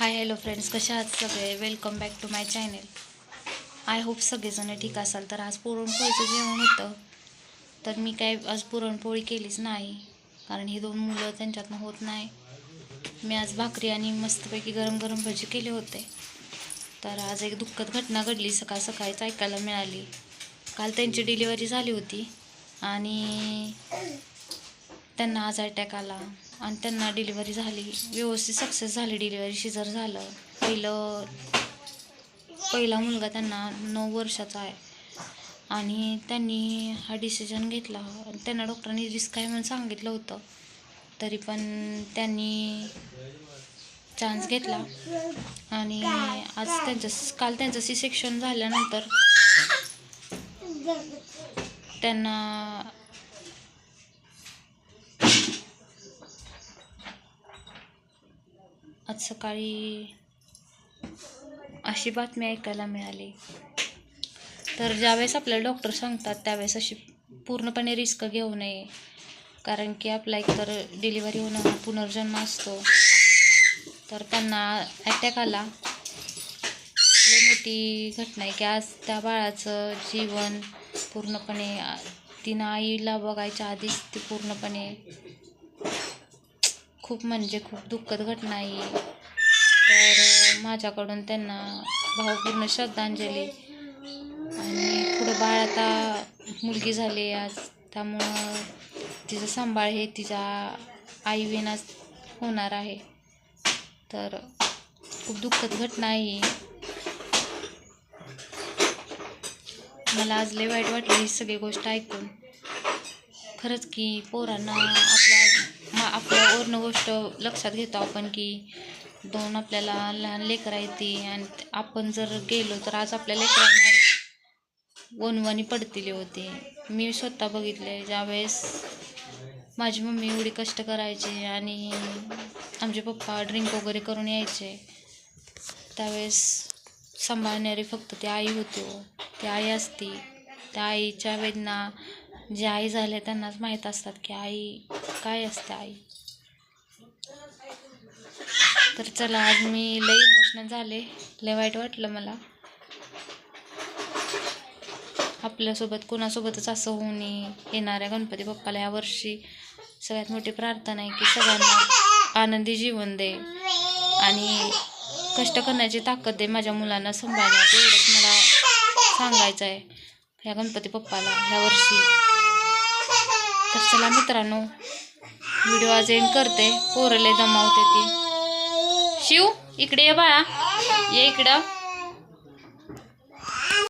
Hi hello friends कशा आहात सगळे? Welcome back to my channel I hope सगळेजण ठीक असाल. तर आज पुरणपोळीचं जेवण होतं. तर मी काय आज पुरणपोळी केलीच नाही. कारण ही दोन मुलं त्यांच्यातनं होत नाही. मी आज भाकरी आणि मस्तपैकी गरम गरम भजी केले होते. तर आज एक दुःखद घटना घडली. सकाळ सकाळीच ऐकायला मिळाली. काल त्यांची डिलिव्हरी झाली होती. आणि त्यांना आज अटॅक आला. आणि त्यांना डिलिव्हरी झाली. व्यवस्थित सक्सेस झाली डिलिव्हरी शिजर झालं. पहिलं पहिला मुलगा त्यांना नऊ वर्षाचा आहे. आणि त्यांनी हा डिसिजन घेतला. त्यांना डॉक्टरांनी रिस्क आहे म्हणून सांगितलं होतं. तरी पण त्यांनी चान्स घेतला. आणि आज त्यांचं काल त्यांचं सी सेक्शन झाल्यानंतर त्यांना आज सकाळी अशी बातमी ऐकायला मिळाली. तर ज्यावेळेस आपल्याला डॉक्टर सांगतात त्यावेळेस अशी पूर्णपणे रिस्क घेऊ नये. कारण की आपला एकतर डिलिव्हरी होणं पुनर्जन्म असतो. तर त्यांना अटॅक आला. मोठी घटना आहे की आज त्या बाळाचं जीवन पूर्णपणे तिनं आईला बघायच्या आधीच ती पूर्णपणे खूप म्हणजे खूप दुःखद घटना आहे. तर माझ्याकडून त्यांना भावपूर्ण श्रद्धांजली. आणि पुढं बाळ आता मुलगी झाली आज त्यामुळं तिचं सांभाळ हे तिच्या आईविनाच होणार आहे. तर खूप दुःखद घटना आहे. मला आज लय वाईट वाटलं ही सगळी गोष्ट ऐकून. खरंच की पोरांना आपल्या मा आपल्यावरनं गोष्ट लक्षात घेतो आपण की दोन आपल्याला लहान लेकरं आहेत ती आणि आपण जर गेलो तर आज आपल्या लेकरांना वनवानी पडतील होती मी स्वतः बघितले ज्यावेळेस माझी मम्मी एवढी कष्ट करायची आणि आमचे पप्पा ड्रिंक वगैरे करून यायचे त्यावेळेस सांभाळणारी फक्त ती आई होती हो. ती आई असती. त्या आईच्या वेदना जे आई झाले त्यांनाच माहीत असतात की आई काय असते आई. तर चला आज मी लई इमोशनल झाले. लय वाईट वाटलं मला. आपल्यासोबत कोणासोबतच असं होऊ नये. येणाऱ्या गणपती बाप्पाला यावर्षी सगळ्यात मोठी प्रार्थना आहे की सगळ्यांना आनंदी जीवन दे. आणि कष्ट करण्याची ताकद दे माझ्या मुलांना सांभाळण्यात. एवढंच मला सांगायचं आहे ह्या गणपती बाप्पाला ह्या वर्षी. तर चला मित्रांनो व्हिडिओ आज एंड करते. पोरले दमावते ती. शिव इकडे ये बाळा. ये इकडं.